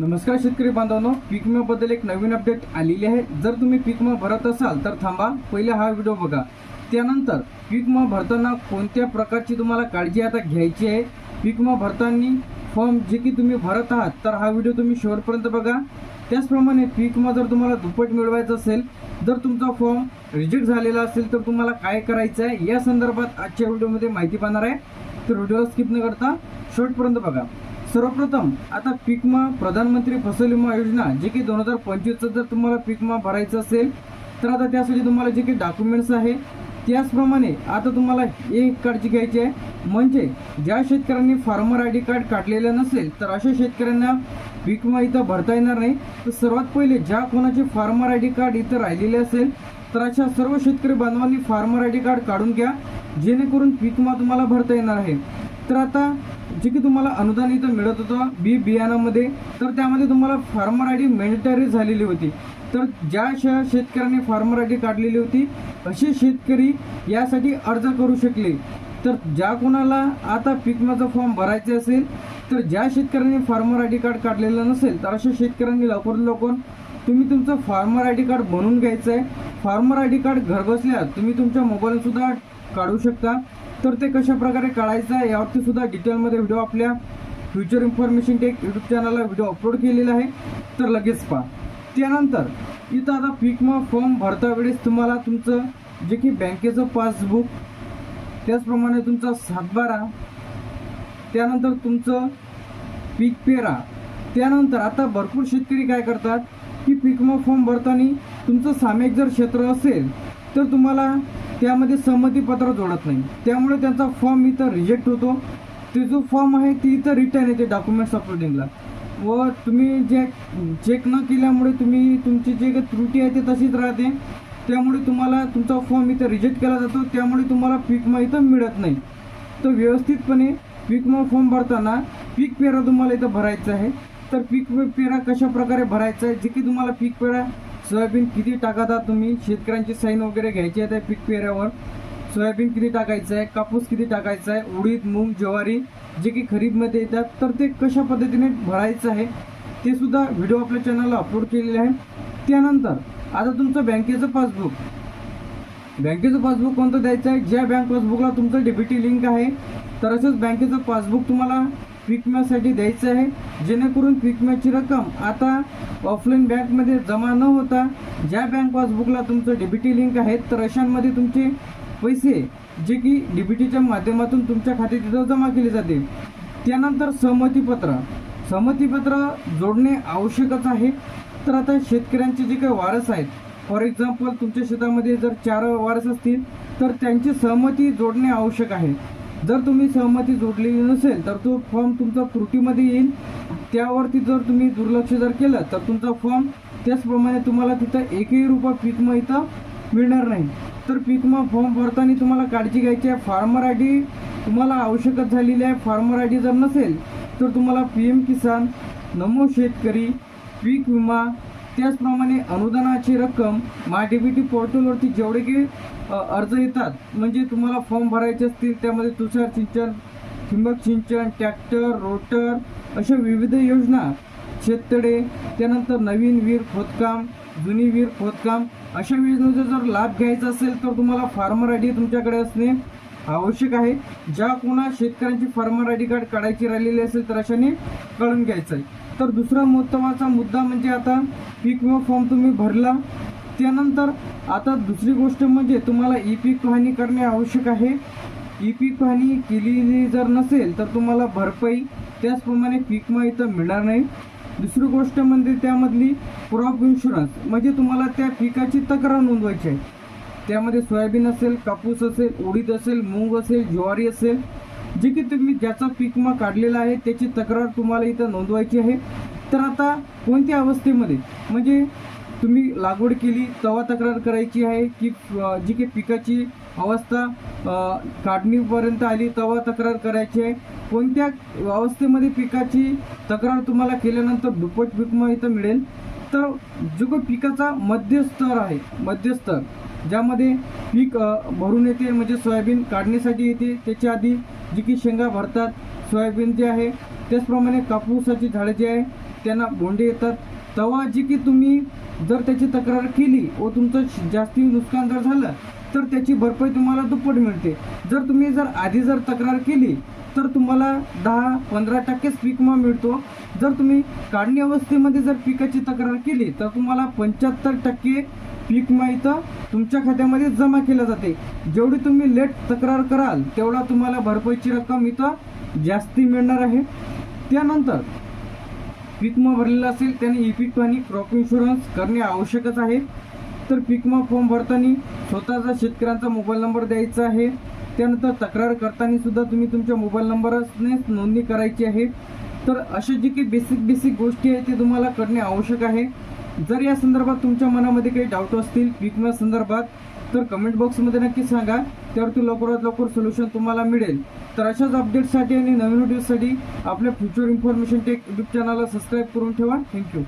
नमस्कार शेतकरी बांधवांनो पीक विम्याबद्दल एक नवीन अपडेट आलेली आहे. जर तुम्ही पीक विमा भरत असाल तर थांबा. पहिले हा व्हिडिओ बघा. त्यानंतर पीक विमा भरताना कोणत्या प्रकारची तुम्हाला काळजी आता घ्यायची आहे? पीक विमा भरताना फॉर्म जे की तुम्ही भरत आहात तर हा व्हिडिओ तुम्ही शेवटपर्यंत बघा. त्याचप्रमाणे पीक विमा जर तुम्हाला दुप्पट मिळवायचा असेल जर तुमचा फॉर्म रिजेक्ट झालेला असेल तर तुम्हाला काय करायचं आहे? या संदर्भात आजच्या व्हिडिओमध्ये माहिती पाहणार आहे. तर व्हिडिओला स्किप न करता शेवटपर्यंत बघा. सर्वप्रथम आता पीकमा प्रधानमंत्री फसल विमा योजना जे की दोन हजार पंचवीसचं जर तुम्हाला पीक विमा भरायचं असेल तर आता त्यासाठी तुम्हाला जे काही डॉक्युमेंट्स आहे त्याचप्रमाणे आता तुम्हाला एक काळजी घ्यायची आहे. म्हणजे ज्या शेतकऱ्यांनी फार्मर आय डी कार्ड काढलेलं नसेल तर अशा शेतकऱ्यांना पीक विमा इथं भरता येणार नाही. तर सर्वात पहिले ज्या कोणाचे फार्मर आय डी कार्ड इथं राहिलेले असेल तर अशा सर्व शेतकरी बांधवांनी फार्मर आय डी कार्ड काढून घ्या जेणेकरून पीक विमा तुम्हाला भरता येणार आहे. तर आता जे की तुम्हाला अनुदान इथं मिळत होतं बी बियाणामध्ये. तर त्यामध्ये तुम्हाला फार्मर आय डी मॅन्डेटरी झालेली होती. तर ज्या शा शेतकऱ्यांनी फार्मर आय डी काढलेली होती असे शेतकरी यासाठी अर्ज करू शकले. तर ज्या कोणाला आता पीक विम्याचा फॉर्म भरायचे असेल तर ज्या शेतकऱ्यांनी फार्मर आय डी कार्ड काढलेलं नसेल तर अशा शेतकऱ्यांनी लवकर लवकर तुम्ही तुमचं फार्मर आय डी कार्ड बनवून घ्यायचं आहे फार्मर आय डी कार्ड घरबसल्या तुम्ही तुमच्या मोबाईलसुद्धा काढू शकता. तर ते कशा प्रकारे काढायचं आहे यावरती सुद्धा डिटेलमध्ये व्हिडिओ आपल्या फ्युचर इन्फॉर्मेशन टेक यूट्यूब चॅनलला व्हिडिओ अपलोड केलेला आहे. तर लगेच पहा. त्यानंतर इथं आता पीक फॉर्म भरता वेळेस तुम्हाला तुमचं जे की बँकेचं पासबुक त्याचप्रमाणे तुमचा सातबारा त्यानंतर तुमचं पीक पेरा त्यानंतर आता भरपूर शेतकरी काय करतात की पीक फॉर्म भरताना तुमचं सामायिक जर क्षेत्र असेल तर तुम्हाला त्यामध्ये संमतीपत्र जोडत नाही. त्यामुळे त्यांचा फॉर्म इथं रिजेक्ट होतो. ते जो फॉर्म आहे ती इथं रिटर्न येते डॉक्युमेंट्स अपलोडिंगला व तुम्ही जे चेक न केल्यामुळे तुम्ही तुमची जे काही त्रुटी आहे ते तशीच राहते. त्यामुळे तुम्हाला तुमचा फॉर्म इथं रिजेक्ट केला जातो. त्यामुळे तुम्हाला पीकमा इथं मिळत नाही. तर व्यवस्थितपणे पीकमा फॉर्म भरताना पीक पेरा तुम्हाला इथं भरायचा आहे. तर पीक पेरा कशा प्रकारे भरायचा आहे? जे की तुम्हाला पीक पेरा सोयाबीन किती टाकता तुम्ही? शेतकऱ्यांची साईन वगैरे घ्यायची आहे त्या पीक पेऱ्यावर. सोयाबीन किती टाकायचं आहे? कापूस किती टाकायचा आहे? उडीद मूग ज्वारी जे की खरीपमध्ये येतात. तर ते कशा पद्धतीने भरायचं आहे? ते सुद्धा व्हिडिओ आपल्या चॅनलला अपलोड केलेले आहे. त्यानंतर आता तुमचं बँकेचं पासबुक. बँकेचं पासबुक कोणतं द्यायचं आहे? ज्या बँक पासबुकला तुमचं डेबिटी लिंक आहे तर असंच बँकेचं पासबुक तुम्हाला पीक द्यायचं आहे. जेणेकरून पीक रक्कम आता ऑफलाईन बँकमध्ये जमा न होता ज्या बँक पासबुकला तुमचं डेबिटी लिंक आहे तर अशांमध्ये तुमचे पैसे जे की डीबीटीच्या माध्यमातून तुमच्या खात्यात तिथं जमा केले जाते. त्यानंतर सहमतीपत्र. सहमतीपत्र जोडणे आवश्यकच आहे. तर आता शेतकऱ्यांचे जे काही वारस आहेत फॉर एक्झाम्पल तुमच्या शेतामध्ये जर चार वारस असतील तर त्यांची सहमती जोडणे आवश्यक आहे. जर तुम्ही सहमती जोडलेली नसेल तर तो फॉर्म तुमचा त्रुटीमध्ये येईल. त्यावरती जर तुम्ही दुर्लक्ष जर केलं तर तुमचा फॉर्म त्याचप्रमाणे तुम्हाला तिथं एकही रुपया पीकमा इथं मिळणार नाही. तर पीक फॉर्म भरताना तुम्हाला काळजी घ्यायची आहे. फार्मर आय डी तुम्हाला आवश्यकच झालेली आहे. फार्मर आय डी जर नसेल तर तुम्हाला पी एम किसान नमो शेतकरी पीक विमा त्याचप्रमाणे अनुदानाची रक्कम माय डी बी टी पोर्टलवरती जेवढे की अर्ज येतात म्हणजे तुम्हाला फॉर्म भरायचे असतील त्यामध्ये तुषार सिंचन ठिबक सिंचन ट्रॅक्टर रोटर अशा विविध योजना शेततळे त्यानंतर नवीन वीर खोदकाम जुनी वीर खोदकाम अशा योजनेचा जर लाभ घ्यायचा असेल तर तुम्हाला फार्मर आय डी तुमच्याकडे असणे आवश्यक आहे. ज्या कोणा शेतकऱ्यांची फार्मर आय डी कार्ड काढायची राहिलेली असेल तर अशाने कळून घ्यायचं आहे तर दुसरा महत्त्वाचा मुद्दा म्हणजे आता पीक विमा फॉर्म तुम्ही भरला. त्यानंतर आता दुसरी गोष्ट म्हणजे तुम्हाला ई पीक पाहणी करणे आवश्यक आहे. ई पीक पाहणी केलेली जर नसेल तर तुम्हाला भरपाई त्याचप्रमाणे पीक विमा इथं मिळणार नाही. दुसरी गोष्ट म्हणजे त्यामधली क्रॉप इन्शुरन्स म्हणजे तुम्हाला त्या पिकाची तक्रार नोंदवायची आहे. त्यामध्ये सोयाबीन असेल कापूस असेल उडीद असेल मूग असेल ज्वारी असेल जे की तुम्ही ज्याचा पीक विमा काढलेला आहे त्याची तक्रार तुम्हाला इथं नोंदवायची आहे. तर आता कोणत्या अवस्थेमध्ये? म्हणजे तुम्ही लागवड केली तेव्हा तक्रार करायची आहे की जी की पिकाची अवस्था काढणीपर्यंत आली तेव्हा तक्रार करायची आहे. कोणत्या अवस्थेमध्ये पिकाची तक्रार तुम्हाला केल्यानंतर दुप्पट पीक इथं मिळेल? तर जो काही पिकाचा मध्यस्तर आहे मध्यस्तर ज्यामध्ये पीक भरून येते म्हणजे सोयाबीन काढण्यासाठी येते त्याच्या आधी जी की शेंगा भरतात सोयाबीन जे आहे त्याचप्रमाणे कापूसाची झाडं जी आहे त्यांना बोंडे येतात. तेव्हा जी की तुम्ही जर त्याची तक्रार केली व तुमचं जास्ती नुकसान जर झालं तर त्याची भरपाई तुम्हाला दुप्पट मिळते. जर तुम्ही जर आधी जर तक्रार केली तर तुम्हाला दहा पंधरा टक्केच पीक विमा मिळतो. जर तुम्ही काढणी अवस्थेमध्ये जर पिकाची तक्रार केली तर तुम्हाला पंच्याहत्तर टक्के पीक विमा इथं तुमच्या खात्यामध्ये जमा केलं जाते. जेवढी तुम्ही लेट तक्रार कराल तेवढा तुम्हाला भरपाईची रक्कम इथं जास्ती मिळणार आहे. त्यानंतर पीक विमा भरलेला असेल त्याने ई पीक आणि क्रॉप इन्शुरन्स करणे आवश्यकच आहे. तर पिकमा फॉर्म भरताना स्वतःचा शेतकऱ्यांचा मोबाईल नंबर द्यायचा आहे. त्यानंतर तक्रार करताना सुद्धा तुम्ही तुमच्या मोबाईल नंबरने नोंदणी करायची आहे. तर अशा जे काही बेसिक बेसिक गोष्टी आहेत ते तुम्हाला करणे आवश्यक आहे. जर या संदर्भात तुमच्या मनामध्ये काही डाऊट असतील पीक विमा संदर्भात तर कमेंट बॉक्समध्ये नक्की सांगा. त्यावरती लवकरात लवकर सोल्युशन तुम्हाला मिळेल. तर अशाच अपडेट्ससाठी आणि नवीन व्हिडिओसाठी आपल्या फ्युचर इन्फॉर्मेशन टेक यूट्यूब चॅनलला सबस्क्राईब करून ठेवा. Thank you